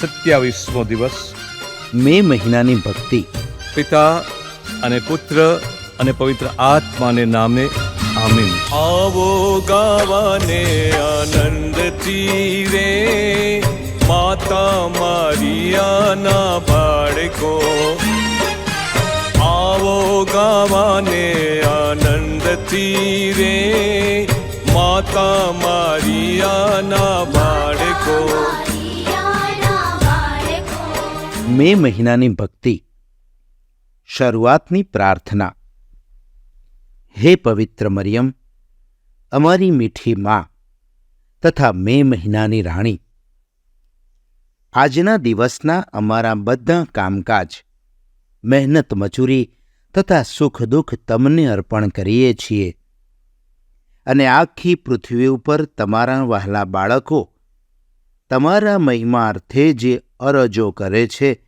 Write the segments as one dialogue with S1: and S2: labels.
S1: સત્યાવીસમો દિવસ.
S2: મે મહિનાની ભક્તિ.
S1: પિતા અને પુત્ર અને પવિત્ર આત્માને નામે આમીન. આવો ગાવાને આનંદથી રે માતા મારિયાના બાળકો. આવો ગાવાને આનંદથી રે માતા મારિયાના બાળકો.
S2: મે મહિનાની ભક્તિ. શરૂઆતની પ્રાર્થના. હે પવિત્ર મરિયમ, અમારી મીઠી માં તથા મે મહિનાની રાણી. આજના દિવસના અમારા બધા કામકાજ, મહેનત મજૂરી તથા સુખ દુઃખ તમને અર્પણ કરીએ છીએ. અને આખી પૃથ્વી ઉપર તમારા વહાલા બાળકો તમારા મહિમા અર્થે જે અરજો કરે છે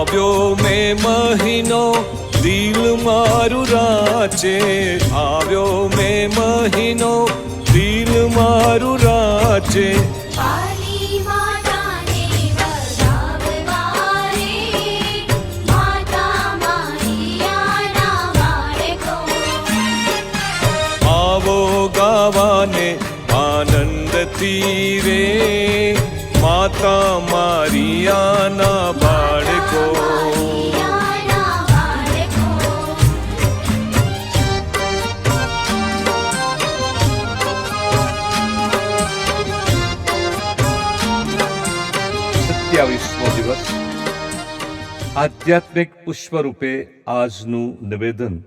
S1: આવ્યો મેં મહિનો દિલ મારું રાચે. આવ્યો મેં મહિનો દિલ મારું રાચે. આવો ગાવાને આનંદથી રે. માતા મારિયાના બાળકો. સત્યાવીસમો દિવસ. આધ્યાત્મિક પુષ્પરૂપે આજનું નિવેદન.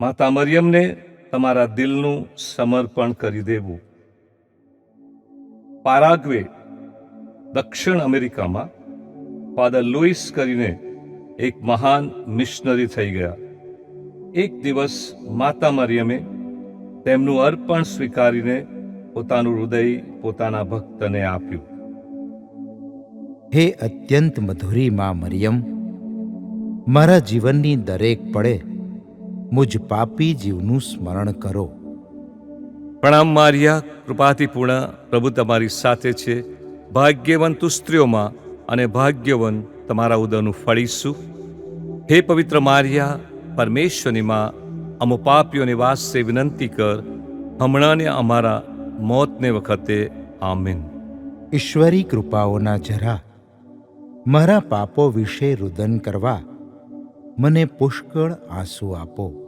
S1: માતા મરિયમને તમારા દિલનું સમર્પણ કરી દેવું. પારાગ્વે, દક્ષિણ અમેરિકામાં, ફાધર લુઈસ કરીને એક મહાન મિશનરી થઈ ગયા. એક દિવસ માતા મરિયમે તેમનું અર્પણ સ્વીકારીને પોતાનું હૃદય પોતાના ભક્તને આપ્યું.
S2: હે અત્યંત મધુરી માં મરિયમ, મારા જીવનની દરેક પળે મુજ પાપી જીવનું સ્મરણ કરો.
S1: પ્રણામ મારિયા, કૃપાથી પૂર્ણ. પ્રભુ તમારી સાથે છે. ભાગ્યવંત સ્ત્રીઓમાં અને ભાગ્યવન તમારા ઉદરનું ફળીશું હે પવિત્ર મારિયા, પરમેશ્વરની માં અમો પાપીઓને વાસે વિનંતી કર. હમણાંને અમારા મોતને વખતે આમીન.
S2: ઈશ્વરી કૃપાઓના જરા, મારા પાપો વિશે રુદન કરવા. મને પુષ્કળ આંસુ આપો.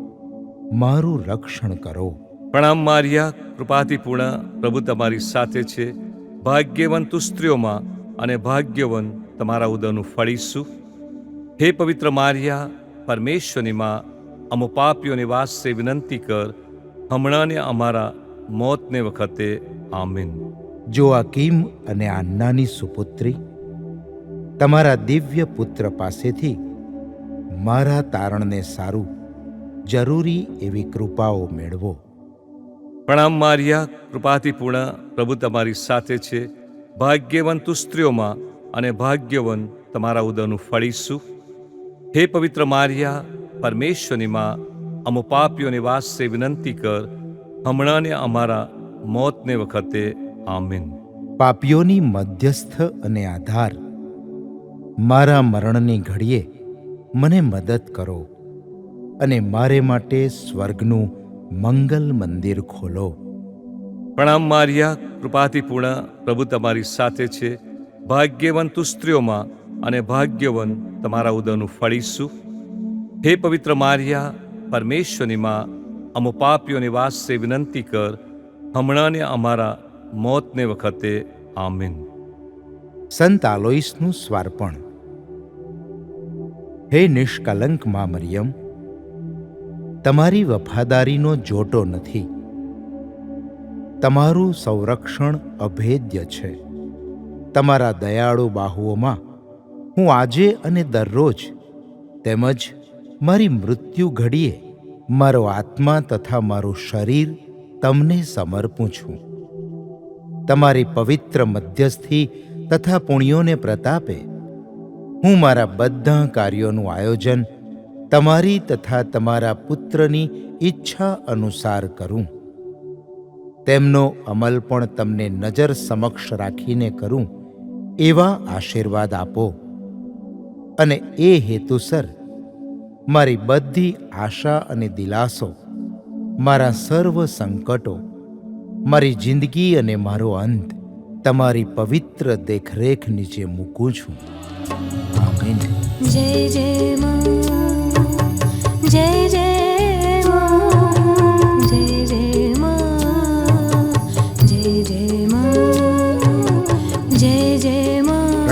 S2: મારું રક્ષણ કરો.
S1: પ્રણામ મારિયા કૃપાથી પૂર્ણ પ્રભુ તમારી સાથે છે. ભાગ્યવંત સ્ત્રીઓમાં અને ભાગ્યવન તમારા ઉદરનું ફળીશું હે પવિત્ર મારિયા પરમેશ્વરની માં અમુ પાપીઓની વાસે વિનંતી કર હમણાંને અમારા મોતને વખતે આમીન.
S2: જો આ કિમ અને આન્નાની સુપુત્રી તમારા દિવ્ય પુત્ર પાસેથી મારા તારણને સારું જરૂરી એવી કૃપાઓ મેળવો.
S1: પ્રણામ મારિયા કૃપાથી પૂર્ણ. પ્રભુ તમારી સાથે છે. ભાગ્યવંતુ સ્ત્રીઓમાં અને ભાગ્યવન તમારા ઉદરનું ફળીશું હે પવિત્ર મારિયા પરમેશ્વરની માં અમુ પાપીઓની વાસ્તે વિનંતી કર. હમણાં ને અમારા મોતને વખતે આમીન.
S2: પાપીઓની મધ્યસ્થ અને આધાર. મારા મરણની ઘડીએ મને મદદ કરો. અને મારે માટે સ્વર્ગનું મંગલ મંદિર ખોલો.
S1: પ્રણામ મારિયા કૃપાથી પૂર્ણ પ્રભુ તમારી સાથે છે. ભાગ્યવંત તું સ્ત્રીઓમાં અને ભાગ્યવન તમારા ઉદરનું ફળીશું હે પવિત્ર મારિયા પરમેશ્વરની માં અમુ પાપીઓની વાસ્તે વિનંતી કર હમણાં ને અમારા મોતને વખતે આમીન.
S2: સંત આલોઈસનું સ્વાર્પણ. હે નિષ્કલંક મા મરિયમ તમારી વફાદારીનો જોટો નથી. તમારું સંરક્ષણ અભેદ્ય છે. તમારા દયાળુ બાહુઓમાં હું આજે અને દરરોજ તેમજ મારી મૃત્યુ ઘડીએ મારો આત્મા તથા મારું શરીર તમને સમર્પું છું. તમારી પવિત્ર મધ્યસ્થી તથા પુણ્યોને પ્રતાપે હું મારા બધા કાર્યોનું આયોજન તમારી તથા તમારા પુત્રની ઈચ્છા અનુસાર કરું. તેમનો અમલ પણ તમને નજર સમક્ષ રાખીને કરું, એવા આશીર્વાદ આપો. અને એ હેતુસર, મારી બધી આશા અને દિલાસો, મારા સર્વ સંકટો, મારી જિંદગી અને મારો અંત, તમારી પવિત્ર દેખરેખ નીચે મૂકું છું.
S3: જય જય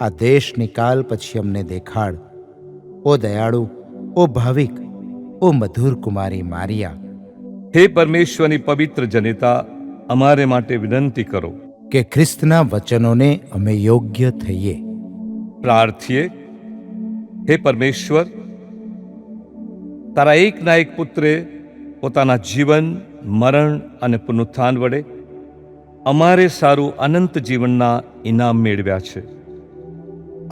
S2: આ દેશ નિકાલ પછી અમને દેખાડ. ઓ દયાળુ ઓ ભાવિક ઓ મધુર કુમારી મારિયા.
S1: હે પરમેશ્વરની પવિત્ર જનિતા અમારે માટે વિનંતી કરો.
S2: કે ખ્રિસ્તના વચનોને અમે યોગ્ય થઈએ.
S1: પ્રાર્થીએ હે પરમેશ્વર તારા એકના એક પુત્રે પોતાના જીવન મરણ અને પુનરુત્થાન વડે અમારે સારું અનંત જીવનના ઇનામ મેળવ્યા છે.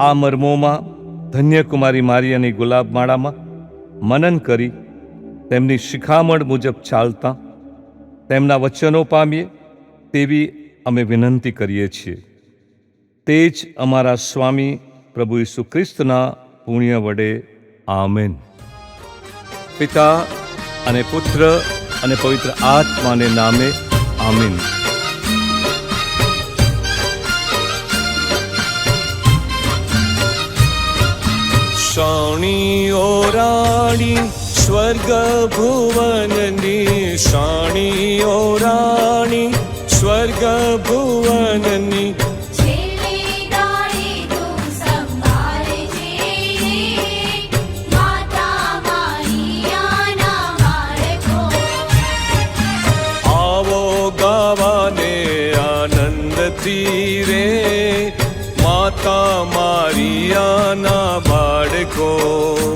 S1: આ મર્મોમાં ધન્યકુમારી મારિયાની ગુલાબ માળામાં મનન કરી તેમની શિખામણ મુજબ ચાલતા તેમના વચનો પામીએ તેવી અમે વિનંતી કરીએ છીએ. તે જ અમારા સ્વામી પ્રભુ ઈસુ ખ્રિસ્તના પુણ્ય વડે આમેન. પિતા અને પુત્ર અને પવિત્ર આત્માને નામે આમીન.
S4: શાણીઓ ઓરાણી સ્વર્ગ ભુવનની શાણી ઓરાણી સ્વર્ગ ભુવનની
S3: તીરે માતા મારિયાના
S4: cold.